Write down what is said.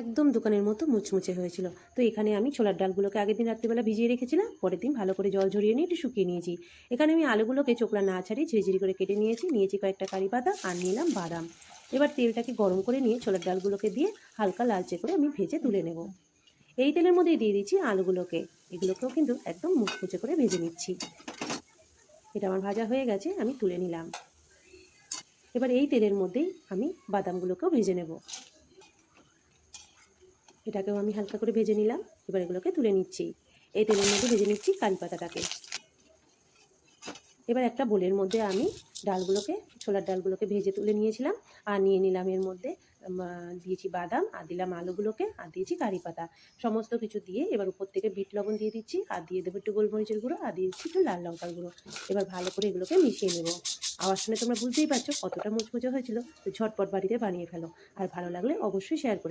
একদম দোকানের মতো মুচমুচে হয়েছিল। তো এখানে আমি ছোলার ডালগুলোকে আগের দিন রাত্রিবেলা ভিজিয়ে রেখেছিলাম, পরের দিন ভালো করে জল ঝরিয়ে নিয়ে একটু শুকিয়ে নিয়েছি। এখানে আমি আলুগুলোকে চোকলা না ছাড়িয়ে ঝিরিঝিরি করে কেটে নিয়েছি নিয়েছি কয়েকটা কারি পাতা আর নিলাম বাদাম। এবার তেলটাকে গরম করে নিয়ে ছোলার ডালগুলোকে দিয়ে হালকা লালচে করে আমি ভেজে তুলে নেব। এই তেলের মধ্যেই দিয়ে দিচ্ছি আলুগুলোকে। এগুলোকেও কিন্তু একদম মুচমুচে করে ভেজে নিচ্ছি। এটা আমার ভাজা হয়ে গেছে, আমি তুলে নিলাম। এবার এই তেলের মধ্যেই আমি বাদামগুলোকেও ভেজে নেব। এটাকেও আমি হালকা করে ভেজে নিলাম। এবার এগুলোকে তুলে নিচ্ছি। এই তেলের মধ্যে ভেজে নিচ্ছি কারি পাতাটাকে এবার একটা বোলের মধ্যে আমি ডালগুলোকে, ছোলার ডালগুলোকে ভেজে তুলে নিয়েছিলাম। আর নিয়ে নিলাম এর মধ্যে দিয়েছি বাদাম, আর দিলাম আলুগুলোকে, আর দিয়েছি কারি পাতা সমস্ত কিছু দিয়ে এবার উপর থেকে বিট লবণ দিয়ে দিচ্ছি, আর দিয়ে দেবো একটু গোলমরিচের গুঁড়ো, আর দিয়ে দিচ্ছি একটু লাল লঙ্কার গুঁড়ো। এবার ভালো করে এগুলোকে মিশিয়ে নেব। আওয়াজ শুনে তোমরা বুঝতেই পারছ কতটা মুচমুচে হয়েছিল। তো ঝটপট বাড়িতে বানিয়ে ফেলো। আর ভালো লাগলে অবশ্যই শেয়ার করে